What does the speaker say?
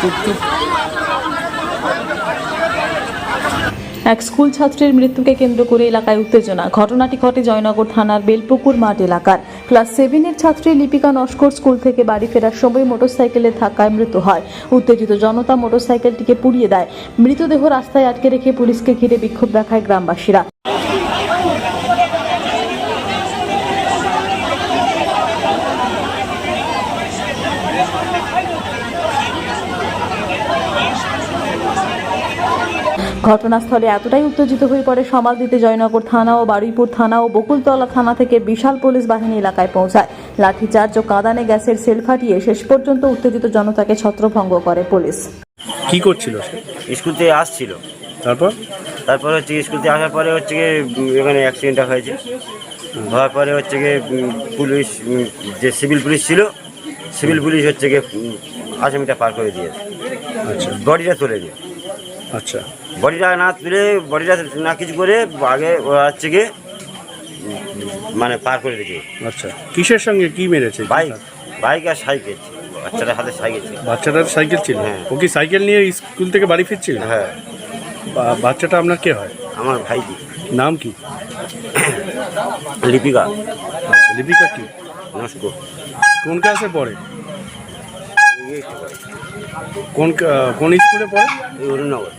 চুপ চুপ এক স্কুল ছাত্রীর মৃত্যুকে কেন্দ্র করে এলাকায় উত্তেজনা। ঘটনাটি ঘটে জয়নগর থানার বেলপুকুর মাঠ এলাকার। ক্লাস সেভেনের ছাত্রী লিপিকা নস্কর স্কুল থেকে বাড়ি ফেরার সময় মোটরসাইকেলের ধাক্কায় মৃত্যু হয়। উত্তেজিত জনতা মোটরসাইকেলটিকে পুড়িয়ে দেয়। মৃতদেহ রাস্তায় আটকে রেখে পুলিশকে ঘিরে বিক্ষোভ দেখায় গ্রামবাসীরা। ঘটনাস্থলে এতটাই উত্তেজিত হয়ে পড়ে সামাল দিতে জয়নগর থানা ও বারুইপুর থানা ও বকুলতলা থানা থেকে বিশাল পুলিশ বাহিনী এলাকায় পৌঁছায়। লাঠিচার্জ ও কাঁদানে গ্যাসের সেল ফাটিয়ে শেষ পর্যন্ত উত্তেজিত জনতাকে ছত্রভঙ্গ করে পুলিশ। কি করছিল স্কুল থেকে আসছিল। তারপর? তারপরে হচ্ছে গিয়ে স্কুল থেকে আসার পরে হচ্ছে গিয়ে এখানে অ্যাক্সিডেন্টটা হয়েছে। হওয়ার পরে হচ্ছে গিয়ে পুলিশ যে সিভিল পুলিশ ছিল সিভিল পুলিশ হচ্ছে গিয়ে আসামিটা পার করে দিয়েছে। আচ্ছা। বডিটা তুলে দিয়ে। আচ্ছা। বডিটা না তুলে বডিটা না কিছু করে আগে ওরা হচ্ছে গিয়ে মানে পার করে দিয়েছে আচ্ছা। কিসের সঙ্গে কি মেরেছে? বাইক বাইক আর সাইকেল বাচ্চাটার হাতে সাইকেল ছিল। বাচ্চাটার সাইকেল ছিল? হ্যাঁ। ও কি সাইকেল নিয়ে স্কুল থেকে বাড়ি ফিরছিল? হ্যাঁ। বাচ্চাটা আপনার কে হয়? আমার ভাইটি। নাম কি? লিপিকা। আচ্ছা লিপিকা কি? নস্কর। কোন ক্লাসে পড়ে? কোন কোন স্কুলে পড়ে? অরুণনগর।